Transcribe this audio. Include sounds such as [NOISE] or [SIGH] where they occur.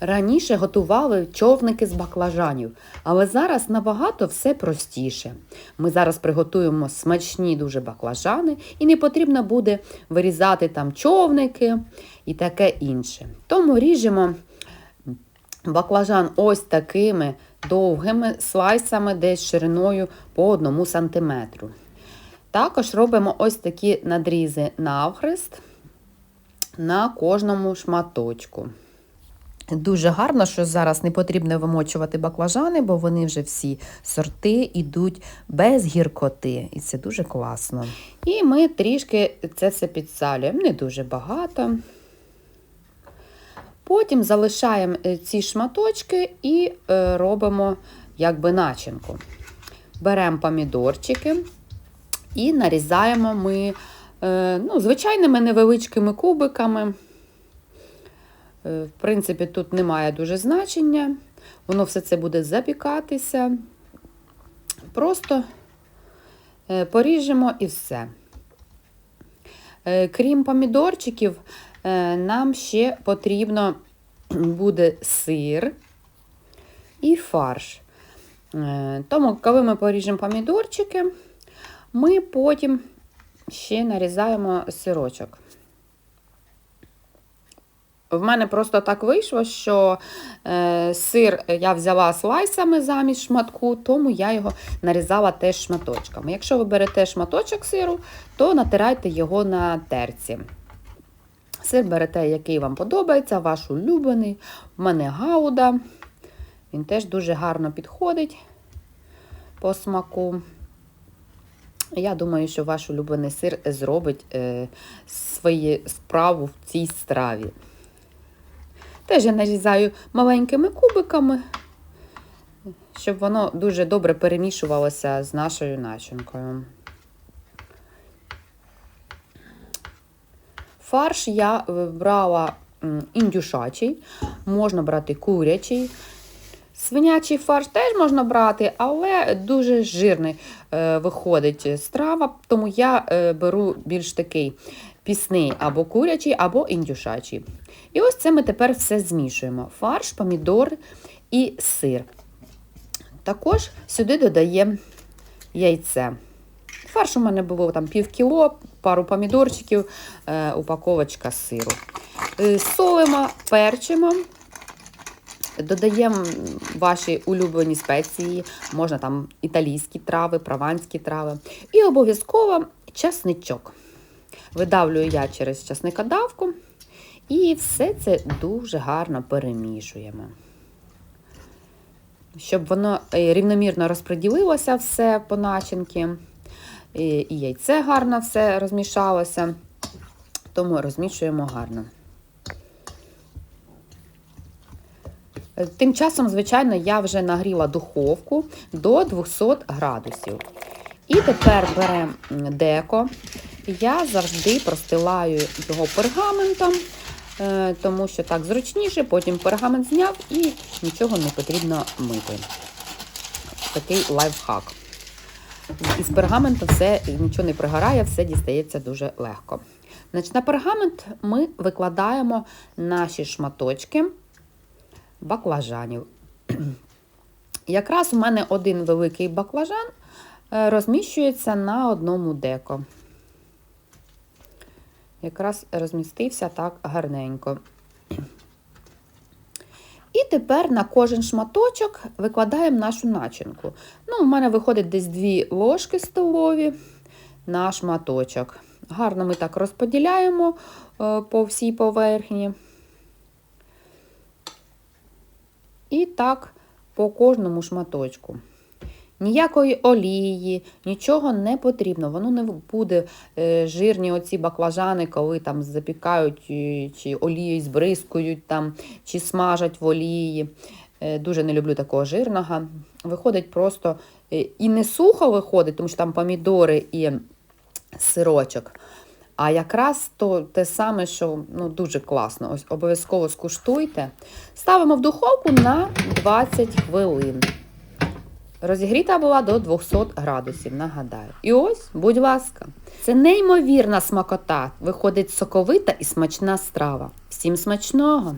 Раніше готували човники з баклажанів, але зараз набагато все простіше. Ми зараз приготуємо смачні дуже баклажани, і не потрібно буде вирізати там човники і таке інше. Тому ріжемо баклажан ось такими довгими слайсами, десь шириною по 1 см. Також робимо ось такі надрізи навхрест на кожному шматочку. Дуже гарно, що зараз не потрібно вимочувати баклажани, бо вони вже всі сорти йдуть без гіркоти. І це дуже класно. І ми трішки це все підсалюємо, не дуже багато. Потім залишаємо е, ці шматочки і е, робимо якби начинку. Беремо помідорчики і нарізаємо ми е, ну, звичайними невеличкими кубиками. Е, В принципі, тут немає дуже значення. Воно все це буде запікатися. Просто е, поріжемо і все. Е, Крім помідорчиків, нам ще потрібно буде сир і фарш. Тому, коли ми поріжемо помідорчики, ми потім ще нарізаємо сирочок. В мене просто так вийшло, що е, сир я взяла слайсами замість шматку, тому я його нарізала теж шматочками. Якщо ви берете шматочок сиру, то натирайте його на терці. Сир берете, який вам подобається, ваш улюблений. У мене гауда. Він теж дуже гарно підходить по смаку. Я думаю, що ваш улюблений сир зробить е, свою справу в цій страві. Теж я нарізаю маленькими кубиками, щоб воно дуже добре перемішувалося з нашою начинкою. Фарш я вибрала індюшачий, можна брати курячий. Свинячий фарш теж можна брати, але дуже жирний е, виходить страва, тому я е, беру більш такий пісний або курячий, або індюшачий. І ось це ми тепер все змішуємо: фарш, помідор і сир. Також сюди додаємо яйце. Фарш у мене було там пів кіло, пару помідорчиків, е, упаковочка сиру. Е, солимо, перчимо. Додаємо ваші улюблені спеції, можна там італійські трави, прованські трави. І обов'язково часничок. Видавлюю я через часникодавку. І все це дуже гарно перемішуємо. Щоб воно рівномірно розподілилося все по начинки. І яйце гарно все розмішалося, тому розмішуємо гарно. Тим часом, звичайно, я вже нагріла духовку до 200 градусів. І тепер беремо деко. Я завжди простилаю його пергаментом, тому що так зручніше, потім пергамент зняв і нічого не потрібно мити. Такий лайфхак. Із пергаменту все нічого не пригорає, все дістається дуже легко. Значить, На пергамент ми викладаємо наші шматочки баклажанів. [CLEARS THROAT] Якраз у мене один великий баклажан розміщується на одному деко. Якраз розмістився так гарненько. [CLEARS THROAT] І тепер на кожен шматочок викладаємо нашу начинку. Ну, У мене виходить десь 2 ложки столові на шматочок. Гарно ми так розподіляємо по всій поверхні. І так по кожному шматочку. Ніякої олії, нічого не потрібно. Воно не буде жирні оці баклажани, коли там запікають, чи олією збризкують, там, чи смажать в олії. Дуже не люблю такого жирного. Виходить просто і не сухо виходить, тому що там помідори і сирочок. А якраз то те саме, що ну, дуже класно. Ось Обов'язково скуштуйте. Ставимо в духовку на 20 хвилин. Розігріта була до 200 градусів, нагадаю. І ось, будь ласка, це неймовірна смакота. Виходить соковита і смачна страва. Всім смачного!